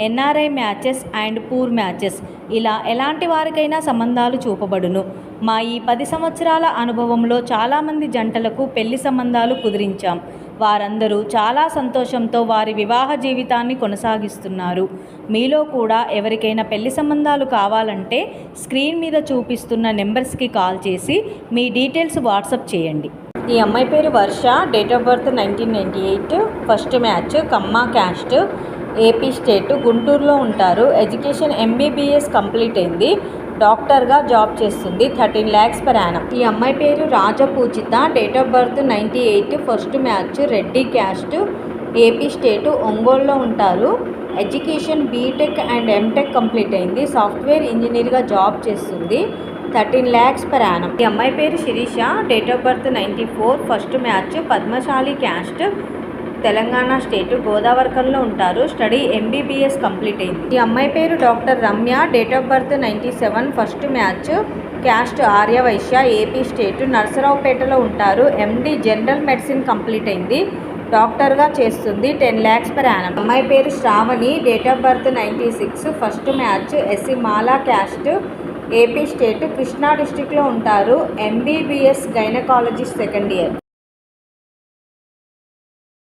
NRI matches and poor matches. ఇలా ఎలాంటి వారికైనా సంబంధాలు చూపబడును. మా ఈ పది సంవత్సరాల అనుభవంలో చాలామంది జంటలకు పెళ్ళి సంబంధాలు కుదిరించాం. వారందరూ చాలా సంతోషంతో వారి వివాహ జీవితాన్ని కొనసాగిస్తున్నారు. మీలో కూడా ఎవరికైనా పెళ్ళి సంబంధాలు కావాలంటే స్క్రీన్ మీద చూపిస్తున్న నెంబర్స్కి కాల్ చేసి మీ డీటెయిల్స్ వాట్సప్ చేయండి. ఈ అమ్మాయి పేరు Varsha. Date of birth nineteen ninety eight. First match Kamma caste. AP state గుంటూరులో ఉంటారు. ఎడ్యుకేషన్ ఎంబీబీఎస్ కంప్లీట్ అయింది. డాక్టర్గా జాబ్ చేస్తుంది. Thirteen lakhs per annum. ఈ అమ్మాయి పేరు Rajapujitha. Date of birth ninety eight. First match Reddy caste. AP state ఒంగోలులో ఉంటారు. Education BTech and MTech complete అయింది. సాఫ్ట్వేర్ ఇంజనీర్గా జాబ్ చేస్తుంది. Thirteen lakhs per annum. ఈ అమ్మాయి పేరు Sirisha. Date of birth ninety four. First match. Padmashali caste. Telangana state గోదావరికంలో ఉంటారు. Study MBBS complete అయింది. ఈ అమ్మాయి పేరు doctor Ramya. Date of birth ninety seven first match. Caste Aryavysya AP state నర్సరావుపేటలో ఉంటారు. MD general medicine complete అయింది. డాక్టర్గా చేస్తుంది. Ten lakhs per annum. అమ్మాయి పేరు Sravani. Date of birth ninety six first match. SC Mala caste. AP state Krishna డిస్టిక్లో ఉంటారు. MBBS gynaecologist second year.